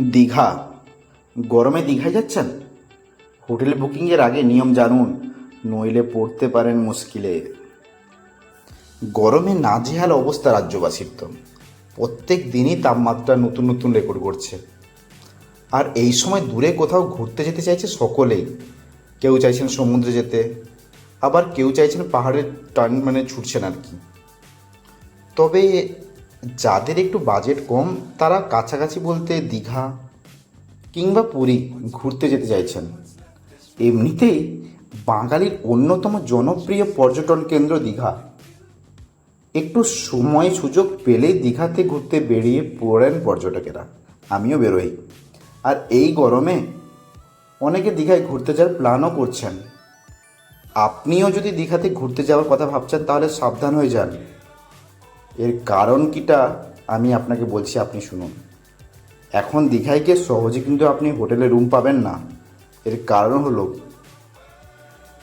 দীঘা। গরমে দীঘায় যাচ্ছেন? হোটেল বুকিংয়ের আগে নিয়ম জানুন, নইলে পড়তে পারেন মুশকিলে। গরমে নাজেহাল অবস্থা রাজ্যবাসীর তো। প্রত্যেক দিনই তাপমাত্রা নতুন নতুন রেকর্ড করছে আর এই সময় দূরে কোথাও ঘুরতে যেতে চাইছে সকলেই। কেউ চাইছেন সমুদ্রে যেতে, আবার কেউ চাইছেন পাহাড়ের টান মানে ছুটছেন আর কি। তবে যাদের একটু বাজেট কম, তারা কাছাকাছি বলতে দীঘা কিংবা পুরী ঘুরতে যেতে চাইছেন। এমনিতেই বাঙালির অন্যতম জনপ্রিয় পর্যটন কেন্দ্র দীঘা। একটু সময় সুযোগ পেলেই দীঘাতে ঘুরতে বেরিয়ে পড়েন পর্যটকেরা। আমিও বেরোই। আর এই গরমে অনেকে দীঘায় ঘুরতে যাওয়ার প্ল্যানও করছেন। আপনিও যদি দীঘাতে ঘুরতে যাওয়ার কথা ভাবছেন, তাহলে সাবধান হয়ে যান। এর কারণ কিটা আমি আপনাকে বলছি, আপনি শুনুন। এখন দীঘায় গিয়ে সহজে কিন্তু আপনি হোটেলে রুম পাবেন না। এর কারণ হলো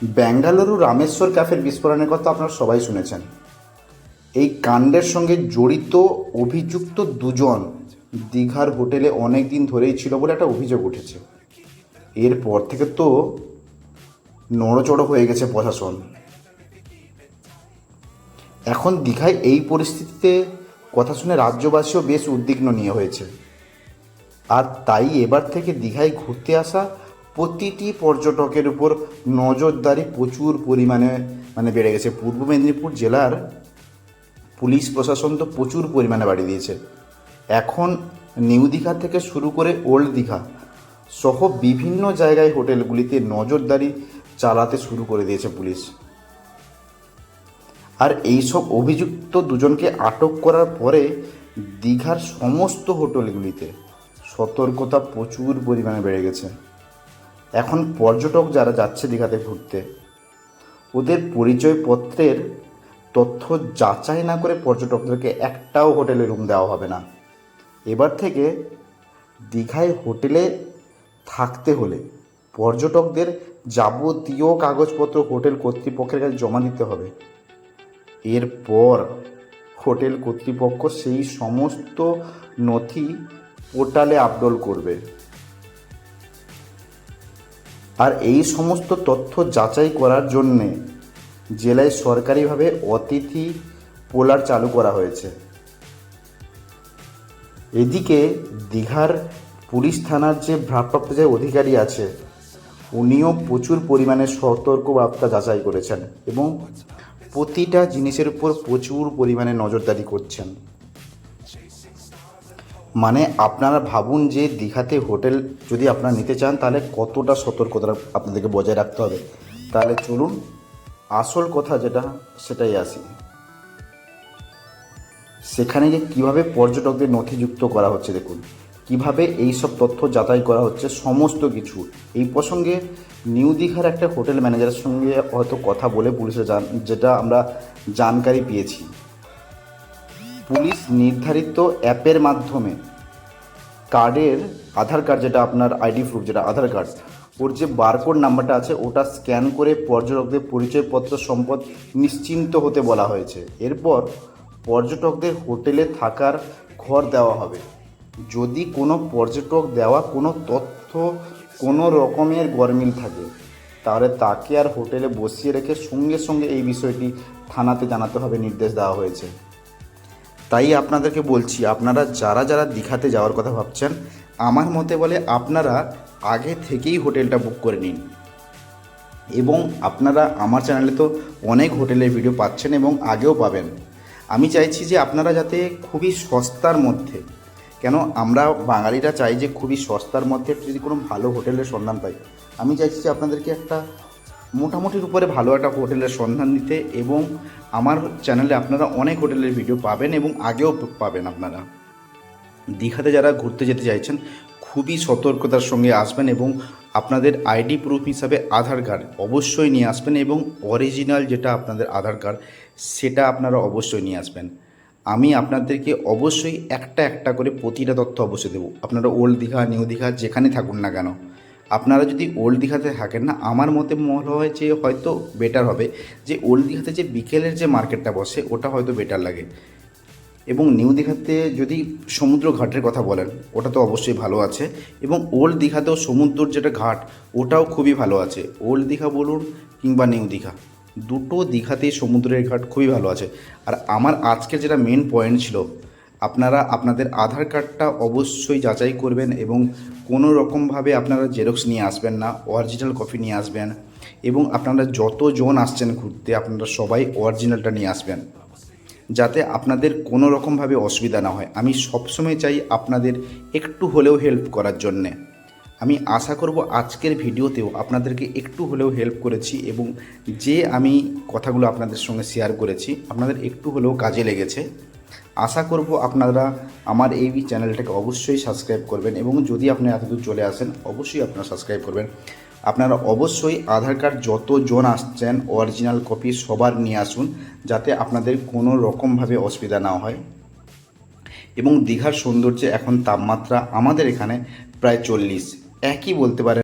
বেঙ্গালুরু রামেশ্বর ক্যাফের বিস্ফোরণের কথা আপনারা সবাই শুনেছেন। এই কাণ্ডের সঙ্গে জড়িত অভিযুক্ত দুজন দীঘার হোটেলে অনেক দিন ধরেই ছিল বলে একটা অভিযোগ উঠেছে। এরপর থেকে তো নড়চড়ো হয়ে গেছে প্রশাসন। এখন দীঘায় এই পরিস্থিতিতে কথা শুনে রাজ্যবাসীও বেশ উদ্বিগ্ন নিয়ে হয়েছে। আর তাই এবার থেকে দীঘায় ঘুরতে আসা প্রতিটি পর্যটকের উপর নজরদারি প্রচুর পরিমাণে মানে বেড়ে গেছে। পূর্ব মেদিনীপুর জেলার পুলিশ প্রশাসন তো প্রচুর পরিমাণে বাড়িয়ে দিয়েছে। এখন নিউ দীঘা থেকে শুরু করে ওল্ড দীঘা সহ বিভিন্ন জায়গায় হোটেলগুলিতে নজরদারি চালাতে শুরু করে দিয়েছে পুলিশ। আর এইসব অভিযুক্ত দুজনকে আটক করার পরে দীঘার সমস্ত হোটেলগুলিতে সতর্কতা প্রচুর পরিমাণে বেড়ে গেছে। এখন পর্যটক যারা যাচ্ছে দীঘাতে ঘুরতে, ওদের পরিচয়পত্রের তথ্য যাচাই না করে পর্যটকদেরকে একটাও হোটেলে রুম দেওয়া হবে না। এবার থেকে দীঘায় হোটেলে থাকতে হলে পর্যটকদের যাবতীয় কাগজপত্র হোটেল কর্তৃপক্ষের কাছে জমা দিতে হবে। এরপর হোটেল কর্তৃপক্ষ সেই সমস্ত নথি পোর্টালে আপলোড করবে। আর এই সমস্ত তথ্য যাচাই করার জন্যে জেলায় সরকারিভাবে অতিথি পোলার চালু করা হয়েছে। এদিকে দীঘার পুলিশ থানার যে ভারপ্রাপ্ত যে অধিকারী আছে, উনিও প্রচুর পরিমাণে সতর্কবার্তা যাচাই করেছেন এবং প্রতিটা জিনিসের উপর প্রচুর পরিমাণে নজরদারি করছেন। মানে আপনারা ভাবুন যে দীঘাতে হোটেল যদি আপনারা নিতে চান, তাহলে কতটা সতর্কতা আপনাদেরকে বজায় রাখতে হবে। তাহলে চলুন, আসল কথা যেটা, সেটাই আসি। সেখানে গিয়ে কীভাবে পর্যটকদের নথিযুক্ত করা হচ্ছে, দেখুন। কীভাবে এই সব তথ্য যাচাই করা হচ্ছে, সমস্ত কিছু। এই প্রসঙ্গে নিউ দীঘার একটা হোটেল ম্যানেজারের সঙ্গে হয়তো কথা বলে পুলিশে জান, যেটা আমরা জানকারি পেয়েছি। পুলিশ নির্ধারিত অ্যাপের মাধ্যমে কার্ডের আধার কার্ড যেটা আপনার আইডি প্রুফ, যেটা আধার কার্ড, ওর যে বারকোড নাম্বারটা আছে, ওটা স্ক্যান করে পর্যটকদের পরিচয়পত্র সম্পদ নিশ্চিন্ত হতে বলা হয়েছে। এরপর পর্যটকদের হোটেলে থাকার ঘর দেওয়া হবে। যদি কোনো পর্যটক দেওয়া কোনো তথ্য কোনো রকমের গরমিল থাকে, তাহলে তাকে আর হোটেলে বসিয়ে রেখে সঙ্গে সঙ্গে এই বিষয়টি থানাতে জানাতে হবে, নির্দেশ দেওয়া হয়েছে। তাই আপনাদেরকে বলছি, আপনারা যারা যারা দীঘাতে যাওয়ার কথা ভাবছেন, আমার মতে বলে আপনারা আগে থেকেই হোটেলটা বুক করে নিন। এবং আপনারা আমার চ্যানেলে তো অনেক হোটেলের ভিডিও পাচ্ছেন এবং আগেও পাবেন। আমি চাইছি যে আপনারা যাতে খুবই সস্তার মধ্যে কেন আমরা বাঙালিরা চাই যে খুবই সস্তার মধ্যে যদি কোনো ভালো হোটেলের সন্ধান পাই। আমি চাইছি যে আপনাদেরকে একটা মোটামুটির উপরে ভালো একটা হোটেলের সন্ধান দিতে এবং আমার চ্যানেলে আপনারা অনেক হোটেলের ভিডিও পাবেন এবং আগেও পাবেন আপনারা। দীঘাতে যারা ঘুরতে যেতে চাইছেন, খুবই সতর্কতার সঙ্গে আসবেন এবং আপনাদের আইডি প্রুফ হিসাবে আধার কার্ড অবশ্যই নিয়ে আসবেন এবং অরিজিনাল যেটা আপনাদের আধার কার্ড, সেটা আপনারা অবশ্যই নিয়ে আসবেন। আমি আপনাদেরকে অবশ্যই একটা একটা করে প্রতিটা তথ্য অবশ্যই দেবো। আপনারা ওল্ড দীঘা, নিউ দীঘা, যেখানে থাকুন না কেন। আপনারা যদি ওল্ড দীঘাতে থাকেন না, আমার মতে মনে হয় যে হয়তো বেটার হবে যে ওল্ড দীঘাতে যে বিকেলের যে মার্কেটটা বসে, ওটা হয়তো বেটার লাগে। এবং নিউ দীঘাতে যদি সমুদ্র ঘাটের কথা বলেন, ওটা তো অবশ্যই ভালো আছে। এবং ওল্ড দীঘাতেও সমুদ্রর যেটা ঘাট, ওটাও খুবই ভালো আছে। ওল্ড দীঘা বলুন কিংবা নিউ দীঘা। দুটো দীঘাতেই সমুদ্রের ঘাট খুবই ভালো আছে। আর আমার আজকের যেটা মেন পয়েন্ট ছিল, আপনারা আপনাদের আধার কার্ডটা অবশ্যই যাচাই করবেন এবং কোনো রকমভাবে আপনারা জেরক্স নিয়ে আসবেন না অরিজিনাল কপি নিয়ে আসবেন এবং আপনারা যতজন আসছেন ঘুরতে, আপনারা সবাই অরিজিনালটা নিয়ে আসবেন। যাতে আপনাদের কোনো রকমভাবে অসুবিধা না হয়। আমি সবসময় চাই আপনাদের একটু হলেও হেল্প করার জন্যে। আমি আশা করব আজকের ভিডিওতেও আপনাদেরকে একটু হলেও হেল্প করেছি এবং যে আমি কথাগুলো আপনাদের সঙ্গে শেয়ার করেছি, আপনাদের একটু হলেও কাজে লেগেছে। আশা করব আপনারা আমার এই চ্যানেলটাকে অবশ্যই সাবস্ক্রাইব করবেন এবং যদি আপনি এতদূর চলে আসেন, অবশ্যই আপনারা সাবস্ক্রাইব করবেন। আপনারা অবশ্যই আধার কার্ড যতজন আসছেন অরিজিনাল কপি সবার নিয়ে আসুন, যাতে আপনাদের কোনো রকমভাবে অসুবিধা না হয়। এবং দীঘার সৌন্দর্যে এখন তাপমাত্রা আমাদের এখানে প্রায় চল্লিশ। একই বলতে পারেন।